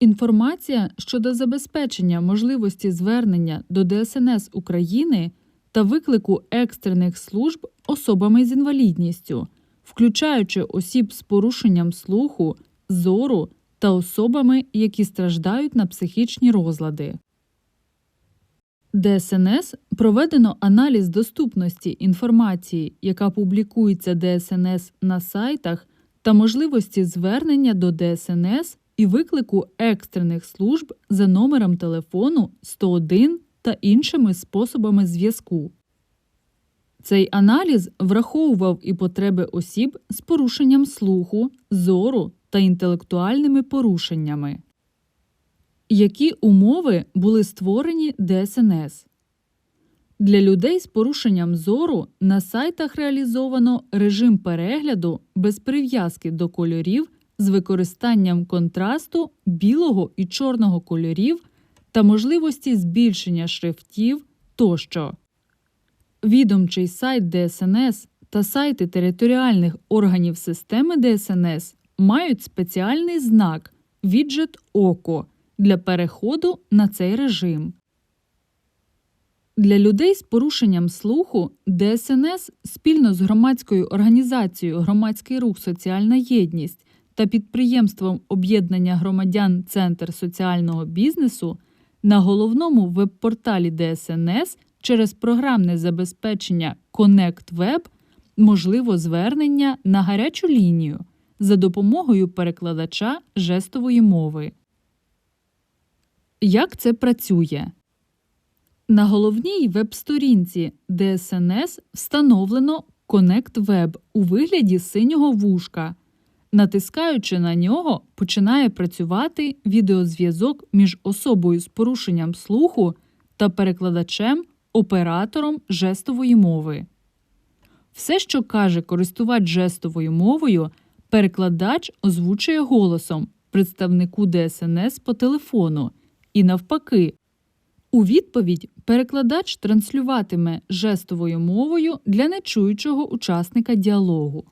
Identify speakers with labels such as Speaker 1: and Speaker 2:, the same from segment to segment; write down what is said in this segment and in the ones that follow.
Speaker 1: Інформація щодо забезпечення можливості звернення до ДСНС України та виклику екстрених служб особами з інвалідністю, включаючи осіб з порушенням слуху, зору та особами, які страждають на психічні розлади. ДСНС проведено аналіз доступності інформації, яка публікується ДСНС на сайтах, та можливості звернення до ДСНС і виклику екстрених служб за номером телефону 101 та іншими способами зв'язку. Цей аналіз враховував і потреби осіб з порушенням слуху, зору та інтелектуальними порушеннями. Які умови були створені ДСНС? Для людей з порушенням зору на сайтах реалізовано режим перегляду без прив'язки до кольорів з використанням контрасту білого і чорного кольорів та можливості збільшення шрифтів тощо. Відомчий сайт ДСНС та сайти територіальних органів системи ДСНС мають спеціальний знак віджет Око для переходу на цей режим. Для людей з порушенням слуху ДСНС спільно з громадською організацією Громадський рух Соціальна єдність та підприємством об'єднання громадян Центр соціального бізнесу на головному веб-порталі ДСНС через програмне забезпечення Connect Web можливо звернення на гарячу лінію за допомогою перекладача жестової мови. Як це працює? На головній веб-сторінці ДСНС встановлено Connect Web у вигляді синього вушка. Натискаючи на нього, починає працювати відеозв'язок між особою з порушенням слуху та перекладачем, оператором жестової мови. Все, що каже користувач жестовою мовою, перекладач озвучує голосом представнику ДСНС по телефону і навпаки. У відповідь перекладач транслюватиме жестовою мовою для нечуючого учасника діалогу.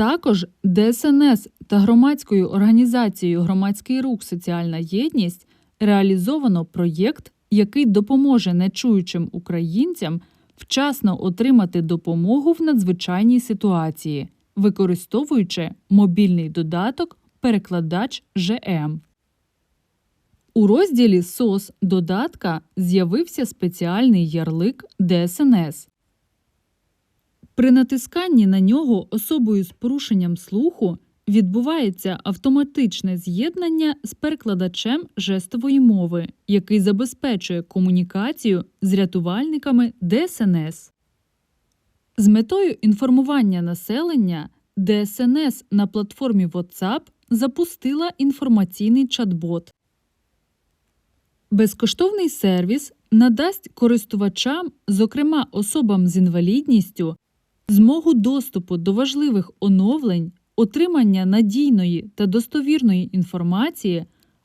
Speaker 1: Також ДСНС та громадською організацією Громадський рух Соціальна єдність реалізовано проєкт, який допоможе нечуючим українцям вчасно отримати допомогу в надзвичайній ситуації, використовуючи мобільний додаток Перекладач ЖМ. У розділі СОС додатка з'явився спеціальний ярлик ДСНС. При натисканні на нього особою з порушенням слуху відбувається автоматичне з'єднання з перекладачем жестової мови, який забезпечує комунікацію з рятувальниками ДСНС. З метою інформування населення ДСНС на платформі WhatsApp запустила інформаційний чат-бот. Безкоштовний сервіс надасть користувачам, зокрема особам з інвалідністю, змогу доступу до важливих оновлень, отримання надійної та достовірної інформації,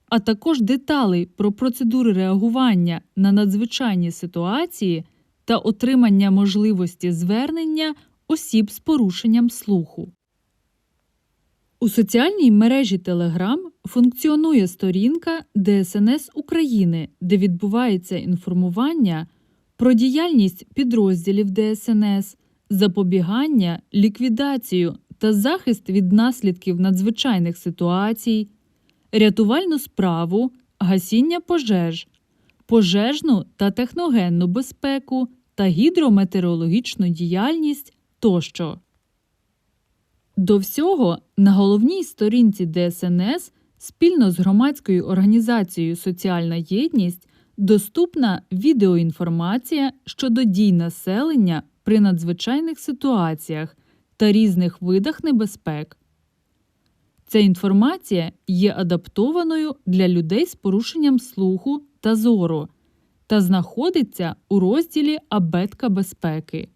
Speaker 1: а також деталей про процедури реагування на надзвичайні ситуації та отримання можливості звернення осіб з порушенням слуху. У соціальній мережі Telegram функціонує сторінка ДСНС України, де відбувається інформування про діяльність підрозділів ДСНС, запобігання, ліквідацію та захист від наслідків надзвичайних ситуацій, рятувальну справу, гасіння пожеж, пожежну та техногенну безпеку та гідрометеорологічну діяльність тощо. До всього на головній сторінці ДСНС спільно з громадською організацією Соціальна єдність доступна відеоінформація щодо дій населення при надзвичайних ситуаціях та різних видах небезпек. Ця інформація є адаптованою для людей з порушенням слуху та зору та знаходиться у розділі Абетка безпеки.